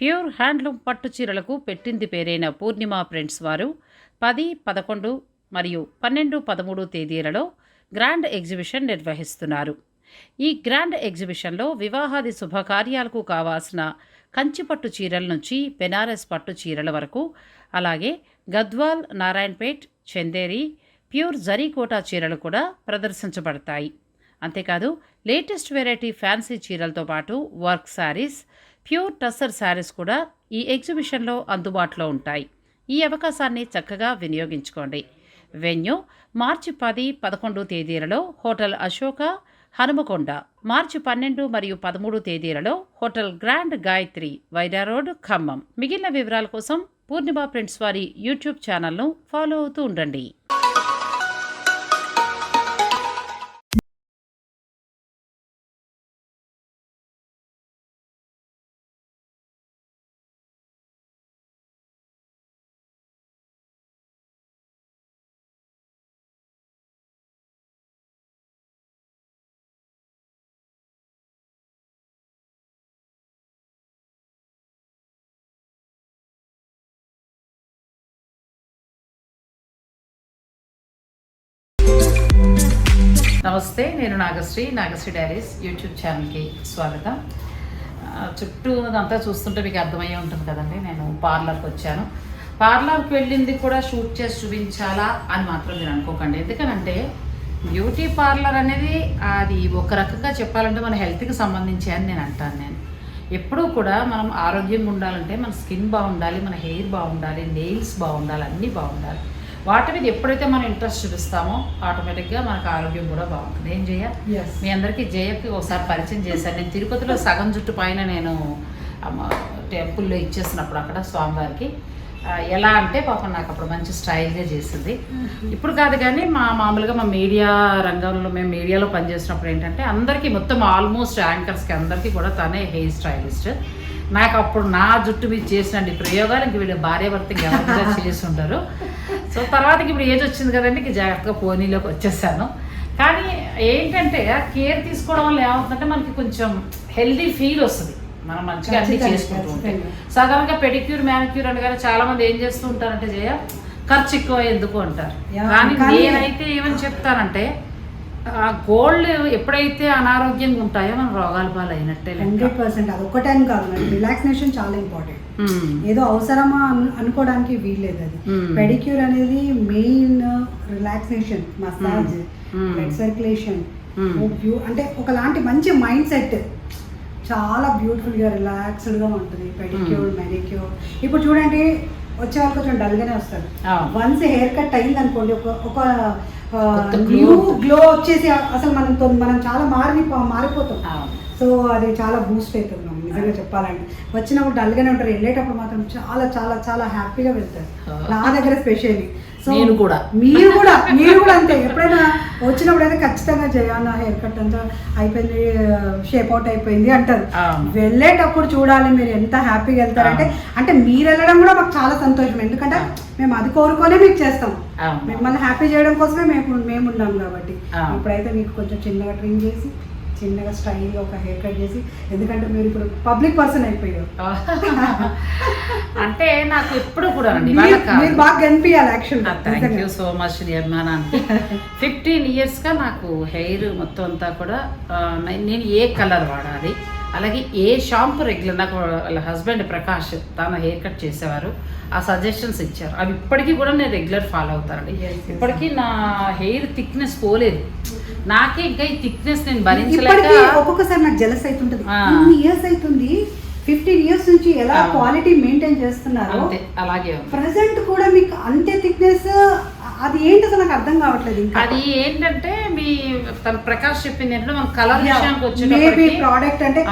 Pure handloom పట్టు చీరలకు పెట్టింది పేరైన పూర్ణిమ ప్రింట్స్ వారు పది పదకొండు మరియు పన్నెండు పదమూడు తేదీలలో గ్రాండ్ ఎగ్జిబిషన్ నిర్వహిస్తున్నారు. ఈ గ్రాండ్ ఎగ్జిబిషన్లో వివాహాది శుభకార్యాలకు కావాల్సిన కంచిపట్టు చీరల నుంచి బెనారస్ పట్టు చీరల వరకు అలాగే గద్వాల్ నారాయణపేట్ చందేరి ప్యూర్ జరీకోటా చీరలు కూడా ప్రదర్శించబడతాయి. అంతేకాదు లేటెస్ట్ వెరైటీ ఫ్యాన్సీ చీరలతో పాటు వర్క్ శారీస్ ప్యూర్ టస్సర్ శారీస్ కూడా ఈ ఎగ్జిబిషన్లో అందుబాటులో ఉంటాయి. ఈ అవకాశాన్ని చక్కగా వినియోగించుకోండి. వెన్యూ మార్చి పది పదకొండు తేదీలలో హోటల్ అశోక హనుమకొండ. మార్చి పన్నెండు మరియు పదమూడు తేదీలలో hotel grand Gayatri Wyra road Khammam. మిగిలిన వివరాల కోసం పూర్ణిమ ప్రింట్స్ వారి యూట్యూబ్ ఛానల్ను ఫాలో అవుతూ ఉండండి. నమస్తే నేను నాగశ్రీ నాగశ్రీ డైరీస్ యూట్యూబ్ ఛానల్కి స్వాగతం. చుట్టూ అంతా చూస్తుంటే మీకు అర్థమయ్యే ఉంటుంది కదండి నేను పార్లర్కి వచ్చాను. పార్లర్కి వెళ్ళింది కూడా షూట్ చేసి చూపించాలా అని మాత్రం మీరు అనుకోకండి. ఎందుకనంటే బ్యూటీ పార్లర్ అనేది అది ఒక రకంగా చెప్పాలంటే మన హెల్త్కి సంబంధించి అని నేను అంటాను నేను. ఎప్పుడూ కూడా మనం ఆరోగ్యంగా ఉండాలంటే మన స్కిన్ బాగుండాలి మన హెయిర్ బాగుండాలి నెయిల్స్ బాగుండాలి అన్నీ బాగుండాలి. వాటి మీద ఎప్పుడైతే మనం ఇంట్రెస్ట్ చూపిస్తామో ఆటోమేటిక్గా మనకు ఆరోగ్యం కూడా బాగుంటుంది. ఏం ఎస్ మీ అందరికీ జయకి ఒకసారి పరిచయం చేశాను. నేను తిరుపతిలో సగం జుట్టు పైన నేను టెంపుల్లో ఇచ్చేసినప్పుడు అక్కడ స్వామివారికి. ఎలా అంటే పాపం నాకు అప్పుడు మంచి స్టైల్గా చేసింది. ఇప్పుడు కాదు కానీ మా మామూలుగా మా మీడియా రంగంలో మేము మీడియాలో పనిచేసినప్పుడు ఏంటంటే అందరికీ మొత్తం ఆల్మోస్ట్ యాంకర్స్కి అందరికీ కూడా తనే హెయిర్ స్టైలిస్ట్. నాకు అప్పుడు నా జుట్టు మీద చేసిన ప్రయోగాలు ఇంక వీళ్ళు భార్యాభర్త ఎవరిగా చేసి ఉంటారు. సో తర్వాతకి ఇప్పుడు ఏజ్ వచ్చింది కదండి ఇంక జాగ్రత్తగా పోనీలోకి వచ్చేసాను కానీ ఏంటంటే కేర్ తీసుకోవడం వల్ల ఏమవుతుందంటే మనకి కొంచెం హెల్దీ ఫీల్ వస్తుంది మనం మంచిగా అన్ని చేసుకుంటూ ఉంటే. సాధారణంగా పెడిక్యూర్ మ్యానిక్యూర్ అనగానే చాలా మంది ఏం చేస్తూ ఉంటారంటే జయ ఖర్చు ఎక్కువ ఎందుకు అంటారు కానీ నేనైతే ఏమని చెప్తానంటే ఆ గోల్డ్ ఎప్పుడైతే అనారోగ్యంగా ఉంటాయో మనం రోగాల పాలు అయినట్టే. హండ్రెడ్ పర్సెంట్ అది ఒక్కటని కాదు రిలాక్సేషన్ చాలా ఇంపార్టెంట్. ఏదో అవసరమా అను- అనుకోవడానికి వీల్లేదు అది Hmm. పెడిక్యూర్ అనేది main relaxation massage Hmm. Blood circulation Hmm. అంటే ఒకలాంటి మంచి మైండ్ సెట్ చాలా బ్యూటిఫుల్గా రిలాక్స్డ్గా ఉంటుంది పెడిక్యూర్ Hmm. మెడిక్యూర్ ఇప్పుడు చూడండి వచ్చే వాళ్ళు కొంచెం డల్గానే వస్తారు. వన్స్ హెయిర్ కట్ అయింది అనుకోండి ఒక ఒక న్యూ. గ్లో వచ్చేసి అసలు మనం మనం చాలా మారి మారిపోతాం. సో అది చాలా బూస్ట్ అవుతుంది మనం నిజంగా చెప్పాలంటే వచ్చినప్పుడు డల్గానే ఉంటారు వెళ్ళేటప్పుడు మాత్రం చాలా చాలా చాలా హ్యాపీగా వెళ్తారు. నా దగ్గర స్పెషల్లీ సో నేను కూడా. మీరు కూడా మీరు కూడా అంతే ఎప్పుడైనా వచ్చినప్పుడు అయితే ఖచ్చితంగా చేయాలి హెయిర్ కట్ అంతా అయిపోయింది షేప్ అవుట్ అయిపోయింది అంటారు. వెళ్ళేటప్పుడు చూడాలి మీరు ఎంత హ్యాపీగా వెళ్తారంటే అంటే మీరు వెళ్ళడం కూడా మాకు చాలా సంతోషం ఎందుకంటే. మేము అది కోరుకొనే మీకు చేస్తాం. మిమ్మల్ని హ్యాపీ చేయడం కోసమే మేము మేము ఉన్నాం కాబట్టి. ఇప్పుడైతే మీకు కొంచెం చిన్నగా ట్రిమ్ చేసి చిన్నగా స్టైల్గా ఒక హెయిర్ కట్ చేసి ఎందుకంటే మీరు ఇప్పుడు పబ్లిక్ పర్సన్ అయిపోయారు. అంటే నాకు ఎప్పుడు కూడా అండి మీరు బాగా కనిపించాలి actual thank you so much నీ అభిమానానికి ఫిఫ్టీన్ ఇయర్స్గా నాకు హెయిర్ మొత్తం అంతా కూడా నేను ఏ కలర్ వాడాలి అలాగే ఏ షాంపూ రెగ్యులర్ నాకు వాళ్ళ హస్బెండ్ ప్రకాష్ తన హెయిర్ కట్ చేసేవారు ఆ సజెషన్స్ ఇచ్చారు. అవి ఇప్పటికీ కూడా నేను రెగ్యులర్ ఫాలో అవుతానండి. ఇప్పటికీ నా హెయిర్ థిక్నెస్ పోలేదు. నాకే ఇంకా ఈ థిక్నెస్ నేను భరించలేక ఒక్కొక్కసారి నాకు జలస్ అవుతుంటది ఇయర్స్ అవుతుంది ఫిఫ్టీన్ ఇయర్స్ నుంచి ఎలా. క్వాలిటీ మెయింటైన్ చేస్తున్నారు అలాగే ప్రజెంట్ కూడా మీకు అంతే థిక్నెస్ అది ఏంటి అసలు నాకు అర్థం కావట్లేదు ఇంకా? అది ఏంటంటే మీ తన ప్రకాష్ చెప్పింది ఏంటంటే మన కలర్ విషయానికి మేబీ ప్రోడక్ట్ అంటే.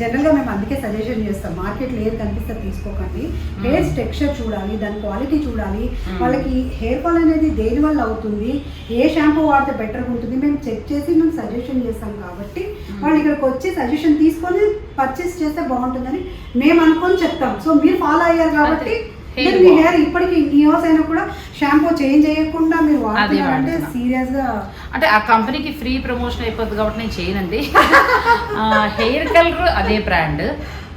జనరల్గా మేము అందుకే సజెషన్ చేస్తాం. మార్కెట్లో ఏది కనిపిస్తే తీసుకోకండి. హెయిర్ టెక్స్చర్ చూడాలి దాని క్వాలిటీ చూడాలి. Mm. వాళ్ళకి హెయిర్ ఫాల్ అనేది దేని వల్ల అవుతుంది? ఏ షాంపూ వాడితే బెటర్ ఉంటుంది? మేము చెక్ చేసి మేము సజెషన్ చేస్తాం కాబట్టి వాళ్ళు ఇక్కడికి వచ్చి సజెషన్ తీసుకొని పర్చేస్ చేస్తే బాగుంటుందని మేము అనుకొని చెప్తాం. సో మీరు ఫాలో అయ్యారు కాబట్టి మీరు మీ. హెయిర్ ఇప్పటికి ఇయర్స్ అయినా కూడా షాంపూ చేంజ్ చేయకుండా మీరు వాడుతున్నారంటే వాడుతున్నా. సీరియస్గా అంటే ఆ కంపెనీకి ఫ్రీ ప్రమోషన్ అయిపోద్ది కాబట్టి నేను చేయనండి హెయిర్ కలర్ అదే బ్రాండ్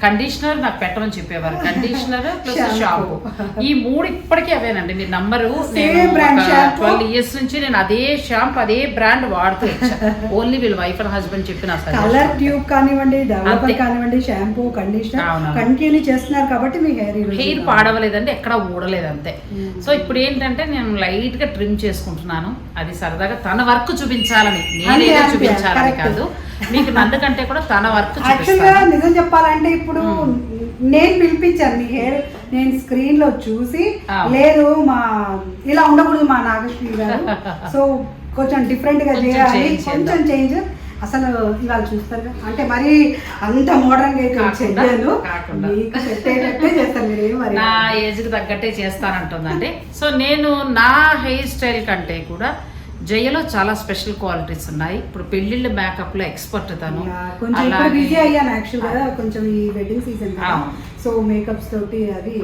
కండిషనర్ నాకు పెట్టమని చెప్పేవారు కండిషనర్ ప్లస్. షాంపూ ఈ మూడు ఇప్పటికీ అవేనండి మీ నంబరు. ట్వెల్వ్ ఇయర్స్ నుంచి నేను అదే షాంపూ అదే బ్రాండ్ వాడుతూ ఓన్లీ వీళ్ళ వైఫ్ అండ్ హస్బెండ్ చెప్పిన కలర్ ట్యూబ్ కానివ్వండి డెవలపర్. కానివ్వండి షాంపూ కండిషనర్. కంటిన్యూ చేస్తున్నారు కాబట్టి మీ హెయిర్ హెయిర్ పాడవలేదండి ఎక్కడ ఊడలేదు అంతే Hmm. సో ఇప్పుడు ఏంటంటే నేను లైట్గా ట్రిమ్ చేసుకుంటున్నాను అది సరదాగా తన వర్క్ చూపించాలని నేనేదో అంతే, చూపించాలని. కాదు మీకు నన్ను కంటే కూడా తన వర్క్ యాక్చువల్గా నిజం చెప్పాలంటే ఇప్పుడు నేను పిలిపించాను మీ హెయిర్ నేను స్క్రీన్లో చూసి. లేదు మా ఇలా ఉండకూడదు మా నాగశ్రీ గారు. సో కొంచెం డిఫరెంట్గా చేయాలి కొంచెం చేంజ్ అసలు ఇవాళ చూస్తారు. అంటే మరి అంత మోడర్న్గా అయితే చెయ్యను నా ఏజ్కి తగ్గట్టే చేస్తానంటుందండి. సో నేను నా హెయిర్ స్టైల్ కంటే కూడా జయలో చాలా స్పెషల్ క్వాలిటీస్ ఉన్నాయి. ఇప్పుడు పెళ్ళిళ్ళ మేకప్లో ఎక్స్పర్ట్ తను. కొంచెం బిజీ అయ్యాను యాక్చువల్గా. కొంచెం ఈ వెడ్డింగ్ సీజన్. సో మేకప్స్ తోటి అది.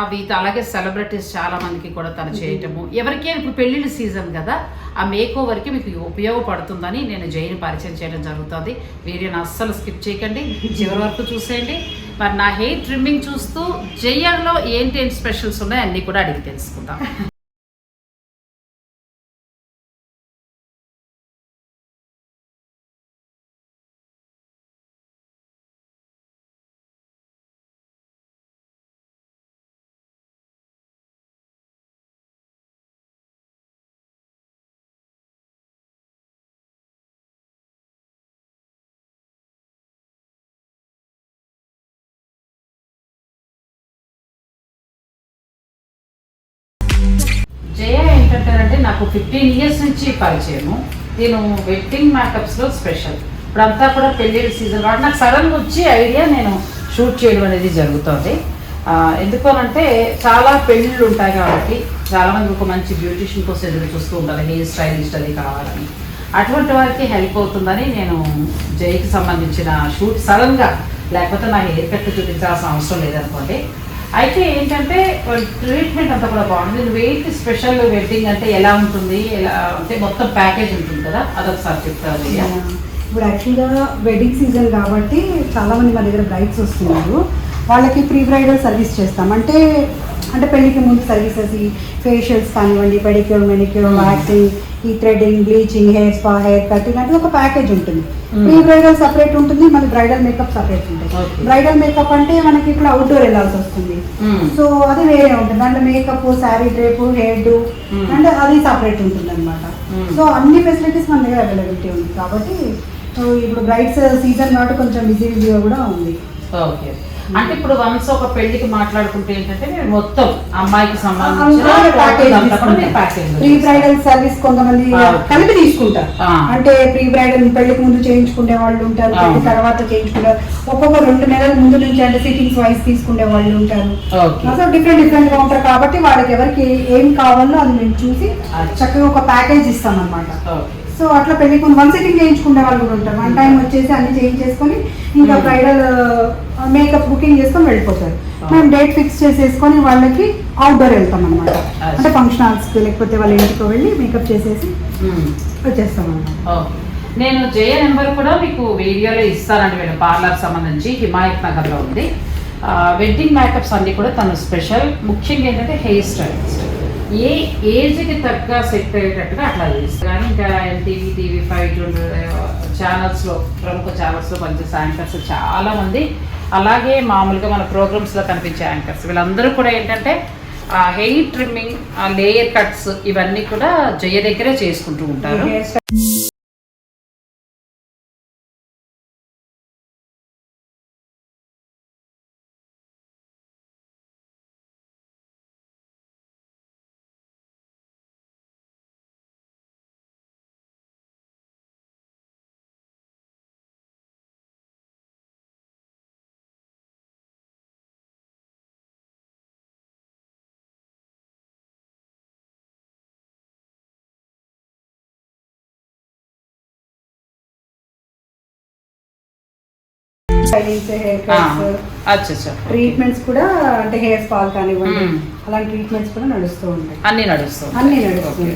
అవి అలాగే సెలబ్రిటీస్ చాలా మందికి కూడా తను చేయటము. ఎవరికైనా ఇప్పుడు పెళ్ళిళ్ళ సీజన్ కదా ఆ మేక్ ఓవర్కి మీకు ఉపయోగపడుతుందని నేను జైని పరిచయం చేయడం జరుగుతుంది. వీడియోని అస్సలు స్కిప్ చేయకండి. చివరి వరకు చూసేయండి. మరి నా హెయిర్ ట్రిమ్మింగ్ చూస్తూ జయ్యలో ఏంటి ఏంటి స్పెషల్స్ ఉన్నాయో అన్నీ కూడా అడిగి తెలుసుకుందాం. నాకు ఫిఫ్టీన్ ఇయర్స్ నుంచి పరిచయము. నేను వెడ్డింగ్ మేకప్స్లో స్పెషల్ ఇప్పుడంతా కూడా పెళ్ళిళ్ళ సీజన్ కాబట్టి నాకు సడన్గా వచ్చి ఐడియా నేను షూట్ చేయడం అనేది జరుగుతుంది. ఎందుకు అంటే చాలా పెళ్ళిళ్ళు ఉంటాయి కాబట్టి చాలామంది ఒక మంచి బ్యూటిషియన్ కోసం ఎదురు చూస్తూ ఉంటారు హెయిర్ స్టైలిస్ట్ అది కావాలని. అటువంటి వారికి హెల్ప్ అవుతుందని నేను జైకి సంబంధించిన షూట్ సడన్గా లేకపోతే నా హెయిర్ కట్ చూపించాల్సిన అవసరం లేదనుకోండి. అయితే ఏంటంటే ట్రీట్మెంట్ అంతా కూడా బాగుంది. వెయిట్ స్పెషల్ వెడ్డింగ్ అంటే ఎలా ఉంటుంది? ఎలా అంటే మొత్తం ప్యాకేజ్ ఉంటుంది కదా? అదొకసారి చెప్తారు ఇప్పుడు యాక్చువల్గా వెడ్డింగ్ సీజన్ కాబట్టి చాలా మంది మా దగ్గర బ్రైడ్స్ వస్తున్నారు. వాళ్ళకి ప్రీ బ్రైడల్ సర్వీస్ చేస్తాం. అంటే అంటే పెళ్ళికి ముందు సర్వీసెస్ ఈ ఫేషియల్స్ కానివ్వండి పెడిక్యూర్ మెనిక్యూర్ Hmm. వ్యాక్సింగ్ ఈ threading bleaching hair spa hair cutting అంటే ఒక ప్యాకేజ్ ఉంటుంది Hmm. ప్రీ బ్రైడల్ సపరేట్ ఉంటుంది మళ్ళీ బ్రైడల్ మేకప్ సపరేట్ ఉంటుంది. బ్రైడల్ మేకప్ అంటే మనకి ఇప్పుడు అవుట్డోర్ వెళ్ళాల్సి వస్తుంది. సో అది వేరే ఉంటుంది దాంట్లో makeup saree drape hair Hmm. And అది సపరేట్ ఉంటుంది అనమాట Hmm. సో అన్ని ఫెసిలిటీస్ మన దగ్గర అవైలబిలిటీ ఉంది కాబట్టి సో ఇప్పుడు బ్రైడ్స్ సీజన్ కాబట్టి కొంచెం బిజీ బిజీగా కూడా ఉంది ఓకే అంటే ఇప్పుడు వన్స్ ఒక పెళ్ళికి మాట్లాడుకుంటే ఏంటంటే మీరు మొత్తం అమ్మాయికి ప్రీ బ్రైడల్ సర్వీస్ కొంతమంది. కలిపి తీసుకుంటారు. అంటే ప్రీ బ్రైడల్ పెళ్ళికి ముందు చేయించుకునే వాళ్ళు ఉంటారు తర్వాత చేయించుకుంటారు ఒక్కొక్క రెండు నెలల ముందు నుంచి అంటే సిట్టింగ్స్ వైస్ తీసుకునే వాళ్ళు ఉంటారు. సో డిఫరెంట్ డిఫరెంట్గా ఉంటారు కాబట్టి వాళ్ళకి ఎవరికి ఏం కావాలో అది మేము చూసి. చక్కగా ఒక ప్యాకేజ్ ఇస్తాం అనమాట సో అట్లా పెళ్ళికి ముందు వన్ సిట్టింగ్ చేయించుకునే వాళ్ళు కూడా ఉంటారు వన్ టైం వచ్చేసి అన్ని చేయించేసుకొని ఇంకా Hmm. బ్రైడల్ మేకప్ బుకింగ్ చేసుకొని వెళ్ళిపోతారు Ah. మేము డేట్ ఫిక్స్ చేసేసుకొని వాళ్ళకి అవుట్డోర్ వెళ్తాం అనమాట. అంటే ఫంక్షన్ హాల్స్కి లేకపోతే వాళ్ళ ఇంటికి వెళ్ళి మేకప్ చేసేసి మ్మ్. వచ్చేస్తాం అనమాట. నేను జయ నెంబర్ కూడా మీకు వీడియోలో ఇస్తానండి వీళ్ళ పార్లర్ సంబంధించి హిమాయత్ నగర్లో ఉంది వెడ్డింగ్ మేకప్స్ అన్నీ కూడా తను స్పెషల్ ముఖ్యంగా ఏంటంటే హెయిర్ స్టైలిస్ట్ ఏ ఏజ్కి తగ్గ సెట్ అయ్యేటట్టుగా అట్లా చేస్తారు. కానీ ఇంకా ఎన్టీవీ టీవీ ఫైవ్ ఛానల్స్లో ప్రముఖ ఛానల్స్లో పనిచేసే యాంకర్స్ చాలామంది అలాగే మామూలుగా మన ప్రోగ్రామ్స్లో కనిపించే యాంకర్స్. వీళ్ళందరూ కూడా ఏంటంటే ఆ హెయిర్ ట్రిమ్మింగ్ ఆ లేయర్ కట్స్ ఇవన్నీ కూడా జయ దగ్గరే చేసుకుంటూ ఉంటారు. ట్రీట్మెంట్స్ కూడా అంటే హెయిర్ స్పాల్ కానివ్వండి. అలాంటి ట్రీట్మెంట్స్ కూడా నడుస్తూ ఉంటాయి అన్ని నడుస్తుంది అన్ని నడుస్తుంది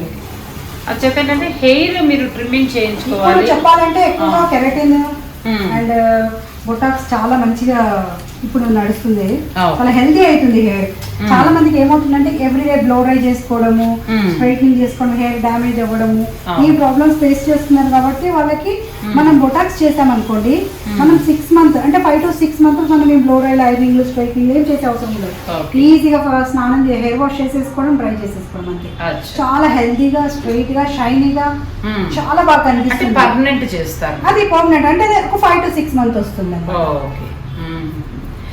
అది చెప్పేంటంటే హెయిర్ మీరు ట్రిమ్మింగ్ చేయించుకోవాలి చెప్పాలంటే ఎక్కువగా Ah. కెరటిన్. అండ్ బొటాక్స్ చాలా మంచిగా ఇప్పుడు నడుస్తుంది. చాలా హెల్తీ అవుతుంది హెయిర్ చాలా మందికి ఏమవుతుందంటే ఎవ్రీడే బ్లో డ్రై చేసుకోవడము. స్ట్రైట్నింగ్ చేసుకోవడం హెయిర్ డ్యామేజ్ అవ్వడము. ఈ ప్రాబ్లమ్స్ ఫేస్ చేస్తున్నారు కాబట్టి వాళ్ళకి మనం బొటాక్స్ చేసామనుకోండి మనం సిక్స్ మంత్ అంటే ఫైవ్ టు సిక్స్ మంత్స్ మనం ఈ బ్లో ఐరింగ్ స్ట్రైట్నింగ్ ఏం చేసే అవసరం లేదు. ఈజీగా స్నానం హెయిర్ వాష్ చేసేసుకోవడం డ్రై చేసేసుకోవడం అంతే. అచ్చా. చాలా హెల్తీగా స్ట్రైట్గా షైనీగా Hmm. చాలా బాగా కనిపిస్తుంది. పర్మనెంట్ చేస్తారు. అది పర్మనెంట్ అంటే ఒక ఫైవ్ టు సిక్స్ మంత్ వస్తుంది ఓకే.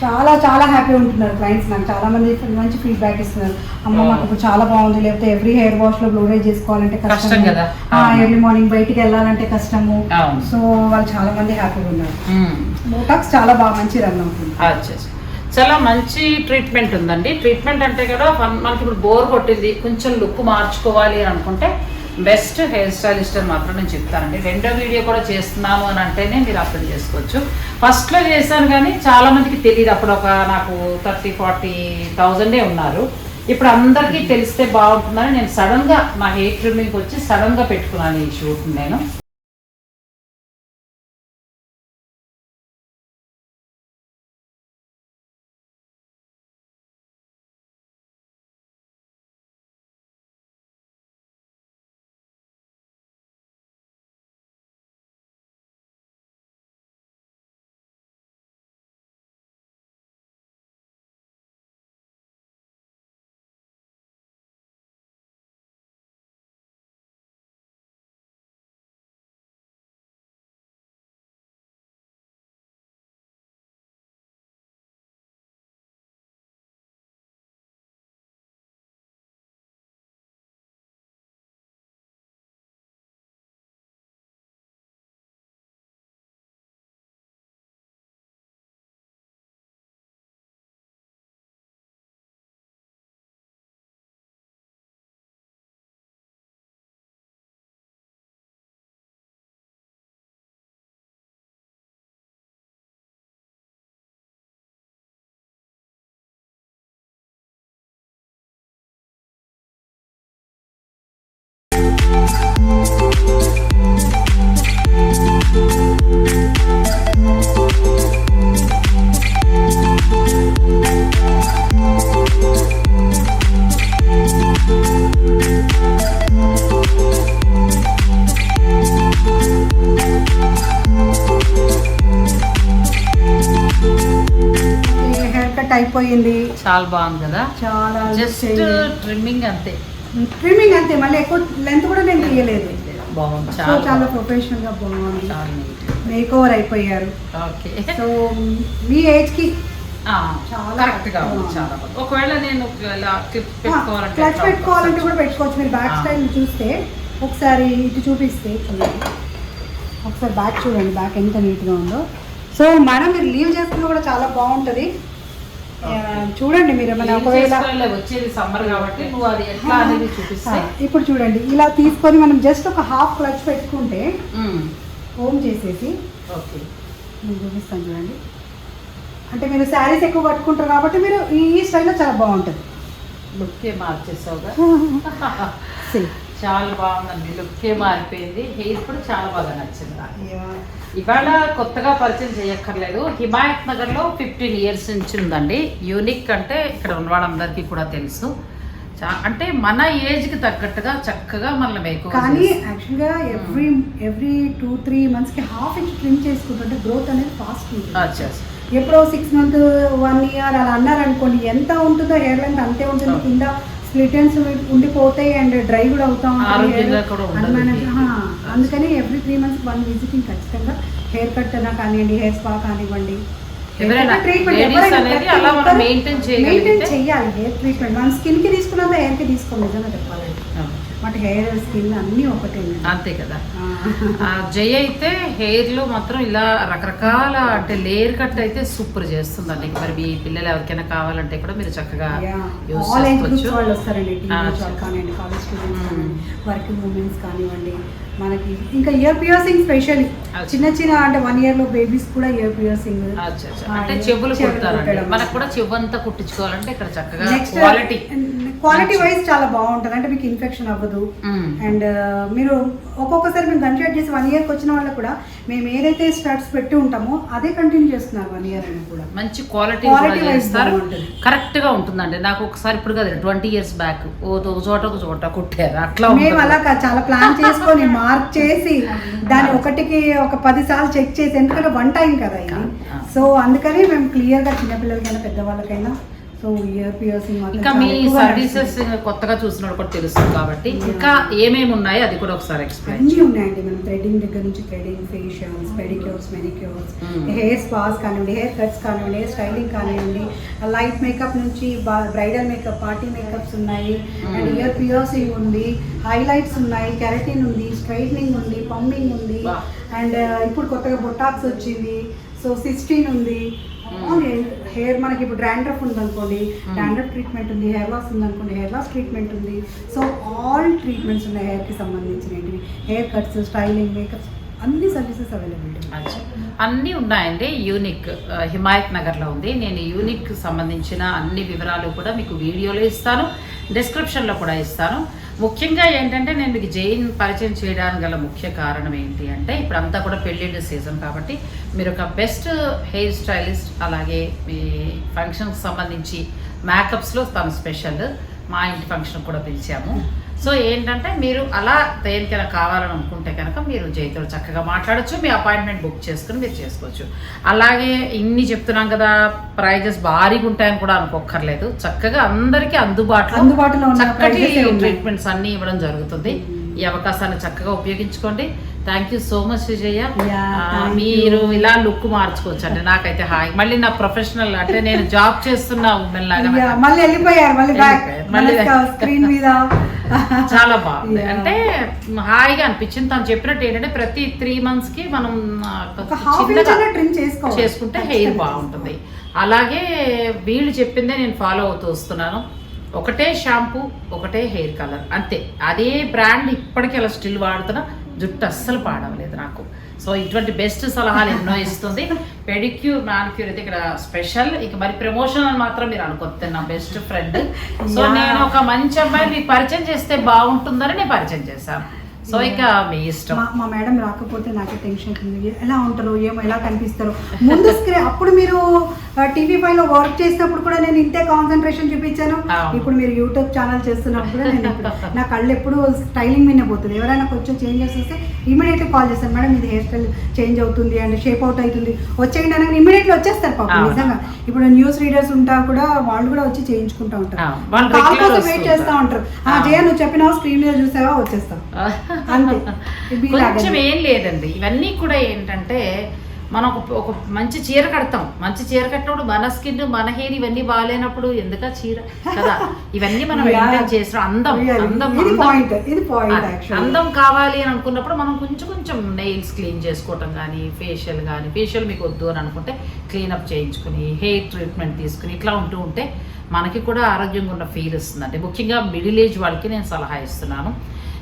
చాలా చాలా హ్యాపీ ఉంటున్నారు క్లయింట్స్ నాకు. చాలా మంది మంచి ఫీడ్బ్యాక్ ఇస్తున్నారు. అమ్మ. మాకు ఇప్పుడు చాలా బాగుంది. లేకపోతే ఎవ్రీ హెయిర్ వాష్లో బ్లోరేజ్ చేసుకోవాలంటే కష్టం కదా. ఎర్లీ మార్నింగ్ బయటికి వెళ్ళాలంటే కష్టము. సో వాళ్ళు చాలా మంది హ్యాపీగా ఉన్నారు. బోటాక్స్ చాలా బాగా మంచి రన్ అవుతుంది. చాలా మంచి ట్రీట్మెంట్ ఉందండి. ట్రీట్మెంట్ అంటే కూడా మన- మనకి ఇప్పుడు బోర్ కొట్టింది. కొంచెం లుక్ మార్చుకోవాలి అని అనుకుంటే బెస్ట్ హెయిర్ స్టైలిస్ట్ అని మాత్రం నేను చెప్తానండి. రెండో వీడియో కూడా చేస్తున్నాను అని అంటేనే మీరు అర్థం చేసుకోవచ్చు. ఫస్ట్లో చేశాను కానీ చాలామందికి తెలియదు అప్పుడు ఒక నాకు థర్టీ ఫార్టీ థౌజండే ఉన్నారు. ఇప్పుడు అందరికీ తెలిస్తే బాగుంటుందని నేను సడన్గా మా హెయిర్ ట్రిమ్మింగ్కి వచ్చి సడన్గా పెట్టుకున్నాను ఈ షూట్ నేను. అయిపోయింది చాలా బాగుంది కదా? చాలా జస్ట్ ట్రిమ్మింగ్ అంతే. ట్రిమ్మింగ్ అంతే మళ్ళీ ఎక్కువ లెంత్ కూడా నేను తీయలేదు. బాగుంది చాలా. ప్రొఫెషనల్గా బాగుంది. మేక్ ఓవర్ అయిపోయారు. ఓకే. సో మీ ఏజ్కి ఆ, చాలా. ఒకవేళ నేను ఇలా క్లిప్ పెట్టుకోవాలంటే? కూడా పెట్టుకోవచ్చు. మీరు బ్యాక్. స్టైల్ చూస్తే ఒకసారి ఇటు చూపిస్తే చూడండి. ఒకసారి బ్యాక్ చూడండి బ్యాక్ ఎంత నీట్గా ఉందో. సో మేడం మీరు లీవ్ చేసుకున్నా కూడా చాలా బాగుంటుంది. చూడండి మీరు ఏమైనా ఒకవేళ వచ్చేది సమ్మర్ కాబట్టి నువ్వు అది ఎట్లా అనేది చూపిస్తే. ఇప్పుడు చూడండి ఇలా తీసుకొని మనం జస్ట్ ఒక హాఫ్ క్లచ్ పెట్టుకుంటే. హోమ్ చేసేసి ఓకే. నేను చూపిస్తాను చూడండి. అంటే మీరు శారీస్ ఎక్కువ కట్టుకుంటారు కాబట్టి మీరు ఈ స్టైల్లో చాలా బాగుంటుంది. లుక్కే మార్చేసావుగా. చాలా బాగుందండి లుక్కే మారిపోయింది. హెయిర్ కూడా చాలా బాగా నచ్చింది నాకు. ఇవాళ కొత్తగా పరిచయం చేయక్కర్లేదు. హిమాయత్ నగర్లో ఫిఫ్టీన్ ఇయర్స్ నుంచి ఉందండి. యూనిక్ అంటే ఇక్కడ ఉన్న వాళ్ళందరికీ కూడా తెలుసు. అంటే మన ఏజ్కి తగ్గట్టుగా చక్కగా మనల్ని మేకు కానీ యాక్చువల్గా ఎవ్రీ ఎవ్రీ టూ త్రీ మంత్స్కి హాఫ్ ఇంచ్ ట్రిమ్ చేసుకుంటుంటే గ్రోత్ అనేది ఫాస్ట్ ఉంటుంది. ఎప్పుడో సిక్స్ మంత్ వన్ ఇయర్ అలా అన్నారు అనుకోండి ఎంత ఉంటుందో హెయిర్ లెంత్ అంతే ఉంటుంది. అవును. కింద స్ప్లిటన్స్ ఉండిపోతాయి అండ్ డ్రై కూడా అవుతా. అందుకని every three months one visiting ఖచ్చితంగా హెయిర్ కట్ అయినా కానివ్వండి హెయిర్ స్పా కానివ్వండి. ట్రీట్మెంట్ మెయింటైన్ చేయాలి హెయిర్ ట్రీట్మెంట్ మన స్కిన్కి తీసుకున్నంత హెయిర్కి తీసుకోండి నిజంగా చెప్పాలంటే. బట్ హెయిర్ స్కిన్ అన్నీ ఒకటే అంతే కదా. ఆ. జయ అయితే హెయిర్లో మాత్రం ఇలా రకరకాల అంటే లేయర్ కట్ అయితే సూపర్ చేస్తుందండి. మరి మీ పిల్లలు ఎవరికైనా కావాలంటే కూడా మీరు చక్కగా యూస్ చేసుకోవచ్చు. వాళ్ళు వస్తారండి. కానివ్వండి కాలేజ్ స్టూడెంట్స్ వర్కింగ్ ఉమెన్స్ కానివ్వండి మనకి ఇంకా ఇయర్ పియర్సింగ్ స్పెషల్లీ అచ్చా. చిన్న చిన్న అంటే వన్ ఇయర్లో బేబీస్ కూడా ఇయర్ పియర్సింగ్ అంటే చెవులు కుట్టడం. మనకు కూడా చెవంతా కుట్టించుకోవాలంటే ఇక్కడ చక్కగా క్వాలిటీ క్వాలిటీ వైజ్ చాలా బాగుంటుంది. అంటే మీకు ఇన్ఫెక్షన్ అవ్వదు. అండ్ మీరు ఒక్కొక్కసారి మేము షాట్ చేసి వన్ ఇయర్కి వచ్చిన వాళ్ళకి కూడా మేము ఏదైతే స్టార్ట్స్ పెట్టి ఉంటామో అదే కంటిన్యూ చేస్తున్నారు వన్ ఇయర్ అని కూడా. మంచి క్వాలిటీ చేస్తారు. బాగుంటుంది. కరెక్ట్గా ఉంటుందండి. నాకు ఒకసారి ఇప్పుడు కదా ట్వంటీ ఇయర్స్ బ్యాక్ ఓ ఒక చోట ఒక చోట కుట్టారు అట్లా మేము. అలా చాలా ప్లాన్ చేసుకొని మార్క్ చేసి దాన్ని ఒకటికి ఒక పది సార్లు చెక్ చేసి ఎందుకంటే వన్ టైం కదా ఇది. సో అందుకని మేము క్లియర్గా చిన్నపిల్లలకైనా పెద్దవాళ్ళకైనా సో ఇయర్ పియర్సింగ్ ఇంకా మీ సర్వీసెస్ కొత్తగా చూసిన వాళ్ళు కూడా తెలుస్తుంది కాబట్టి ఇంకా ఏమేమి ఉన్నాయో అది కూడా ఒకసారి ఎక్స్ప్లెయిన్ అన్నీ ఉన్నాయండి. మనం థ్రెడింగ్ దగ్గర నుంచి threading facials pedicures manicures. Hair spas కానివ్వండి హెయిర్ కట్స్ కానివ్వండి హెయిర్ స్టైలింగ్ కానివ్వండి లైట్ మేకప్ నుంచి బ్రైడల్ మేకప్ పార్టీ మేకప్స్ ఉన్నాయి. అండ్ ఇయర్ పియర్సింగ్ ఉంది. హైలైట్స్ ఉన్నాయి. కెరటిన్ ఉంది. స్ట్రైట్నింగ్ ఉంది. పంపింగ్ ఉంది. అండ్ ఇప్పుడు కొత్తగా బొటాక్స్ వచ్చింది. సో సిక్స్టీన్ ఉంది. హెయిర్ మనకి ఇప్పుడు డాండ్రఫ్ ఉంది అనుకోండి Mm. డాండ్రఫ్ ట్రీట్మెంట్ ఉంది హెయిర్ లాస్ ఉంది అనుకోండి హెయిర్ లాస్ ట్రీట్మెంట్ ఉంది. సో ఆల్ ట్రీట్మెంట్స్ ఉన్నాయి హెయిర్కి సంబంధించినవి. హెయిర్ కట్స్ స్టైలింగ్ మేకప్స్ అన్ని సర్వీసెస్ అవైలబిలిటీ. అన్నీ ఉన్నాయండి. యూనిక్ హిమాయత్ నగర్లో ఉంది. నేను యూనిక్ సంబంధించిన అన్ని వివరాలు కూడా మీకు వీడియోలో ఇస్తాను. డిస్క్రిప్షన్లో కూడా ఇస్తాను. ముఖ్యంగా ఏంటంటే నేను మీకు జైన్ పరిచయం చేయడానికి గల ముఖ్య కారణం ఏంటి అంటే ఇప్పుడు అంతా కూడా పెళ్ళిళ్ళ సీజన్ కాబట్టి మీరు ఒక బెస్ట్ హెయిర్ స్టైలిస్ట్ అలాగే మీ ఫంక్షన్కి సంబంధించి మేకప్స్లో తను స్పెషల్ మా ఇంటి ఫంక్షన్ కూడా పిలిచాము. సో ఏంటంటే మీరు అలా దేనికైనా కావాలని అనుకుంటే కనుక మీరు జైతో చక్కగా మాట్లాడొచ్చు మీ అపాయింట్మెంట్ బుక్ చేసుకుని మీరు చేసుకోవచ్చు. అలాగే ఇన్ని చెప్తున్నాం కదా ప్రైజెస్ భారీగా ఉంటాయని కూడా అనుకోక్కర్లేదు. చక్కగా అందరికీ అందుబాటులో అందుబాటులో చక్కటి. ట్రీట్మెంట్స్ అన్ని ఇవ్వడం జరుగుతుంది. ఈ అవకాశాన్ని చక్కగా ఉపయోగించుకోండి. Thank you so much thank మీరు ఇలా లుక్ మార్చుకోవచ్చు అంటే నాకైతే హాయ్. మళ్ళీ నా ప్రొఫెషనల్ అంటే నేను జాబ్ చేస్తున్న ఉమెన్ లాగా మళ్ళీ వెళ్ళిపోయారు మళ్ళీ బ్యాక్ వెళ్ళిపోయారు. మళ్ళీ స్క్రీన్ మీద. చాలా బాగుంది. అంటే హాయిగా అనిపించింది. తను చెప్పినట్టు ఏంటంటే ప్రతి త్రీ మంత్స్కి మనం చేసుకుంటే హెయిర్ బాగుంటుంది. అలాగే వీళ్ళు చెప్పిందే నేను ఫాలో అవుతూ వస్తున్నాను. ఒకటే షాంపూ ఒకటే హెయిర్ కలర్ అంతే. అదే బ్రాండ్ ఇప్పటికీ అలా స్టిల్ వాడుతున్నా. జుట్టు అస్సలు పాడవలేదు నాకు. సో ఇటువంటి బెస్ట్ సలహాలు ఎన్నో ఇస్తుంది. పెడిక్యూర్ మ్యానిక్యూర్ అయితే ఇక్కడ స్పెషల్ ఇక మరి ప్రమోషన్ అని మాత్రం మీరు అనుకోతే నా బెస్ట్ ఫ్రెండ్ సో. నేను ఒక మంచి అబ్బాయిని మీకు పరిచయం చేస్తే బాగుంటుందని నేను పరిచయం చేశాను. సో ఇక మీ ఇష్టం. మా మేడం రాకపోతే నాకే టెన్షన్ ఎలా ఉంటారో ఏమో ఎలా కనిపిస్తారో. ముందు స్క్రీన్ అప్పుడు మీరు టీవీ ఫైవ్లో వర్క్ చేసినప్పుడు కూడా నేను ఇంతే కాన్సన్ట్రేషన్ చూపించాను. ఇప్పుడు మీరు యూట్యూబ్ ఛానల్ చేస్తున్నప్పుడు నేను నా కళ్ళు ఎప్పుడు స్టైలింగ్ మీద పోతుంది. ఎవరైనా కొంచెం చేంజెస్ వస్తే ఇమీడియట్లీ కాల్ చేస్తాను మేడం ఇది హెయిర్ స్టైల్ చేంజ్ అవుతుంది అండ్ షేప్ అవుట్ అవుతుంది. వచ్చేయండి అని ఇమీడియట్లీ వచ్చేస్తారు పాపం. నిజంగా. ఇప్పుడు న్యూస్ రీడర్స్ ఉంటా కూడా వాళ్ళు కూడా వచ్చి చేయించుకుంటా ఉంటారు. కాల్ కోసం వెయిట్ చేస్తా ఉంటారు. ఆ. జయ నువ్వు చెప్పినావు స్క్రీన్ మీద చూసావా? వచ్చేస్తాం. అంతే. కొంచెం ఏం లేదండి. ఇవన్నీ కూడా ఏంటంటే మనం ఒక ఒక మంచి చీర కడతాం. మంచి చీర కట్టినప్పుడు మన స్కిన్ మన హెయిర్ ఇవన్నీ బాగాలేనప్పుడు ఎందుక చీర? కదా? ఇవన్నీ మనం. మెయింటైన్ చేసిన అందం. అందం అందం. కావాలి అని అనుకున్నప్పుడు మనం కొంచెం కొంచెం నెయిల్స్ క్లీన్ చేసుకోవటం కానీ ఫేషియల్ కానీ ఫేషియల్ మీకు వద్దు అని అనుకుంటే క్లీనప్ చేయించుకుని హెయిర్ ట్రీట్మెంట్ తీసుకుని ఇట్లా ఉంటూ ఉంటే మనకి కూడా ఆరోగ్యంగా ఉన్న ఫీల్ వస్తుందండి. ముఖ్యంగా మిడిల్ ఏజ్ వాళ్ళకి నేను సలహా ఇస్తున్నాను.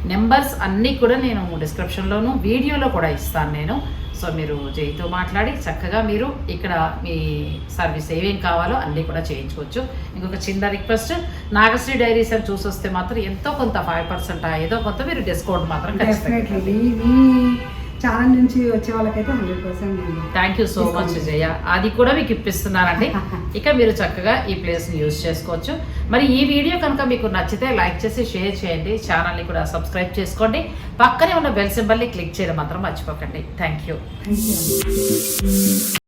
నెంబర్స్ అన్నీ కూడా నేను డిస్క్రిప్షన్లోను వీడియోలో కూడా ఇస్తాను నేను. సో మీరు జైతో మాట్లాడి చక్కగా మీరు ఇక్కడ మీ సర్వీస్ ఏమేం కావాలో అన్నీ కూడా చేయించుకోవచ్చు. ఇంకొక చిన్న రిక్వెస్ట్ నాగశ్రీ డైరీస్ అని చూసి వస్తే మాత్రం ఎంతో కొంత ఫైవ్ పర్సెంట్ ఏదో కొంత మీరు డిస్కౌంట్ మాత్రం ఖచ్చితంగా ఛానల్ నుంచి వచ్చే వాళ్ళకైతే hundred percent thank you so much Jaya అది కూడా మీకు ఇప్పిస్తున్నానండి. ఇక మీరు చక్కగా ఈ ప్లేస్ని యూజ్ చేసుకోవచ్చు. మరి ఈ వీడియో కనుక మీకు నచ్చితే లైక్ చేసి షేర్ చేయండి. ఛానల్ని కూడా సబ్స్క్రైబ్ చేసుకోండి. పక్కనే ఉన్న బెల్ సింబల్ని క్లిక్ చేయడం మాత్రం మర్చిపోకండి. Thank you thank you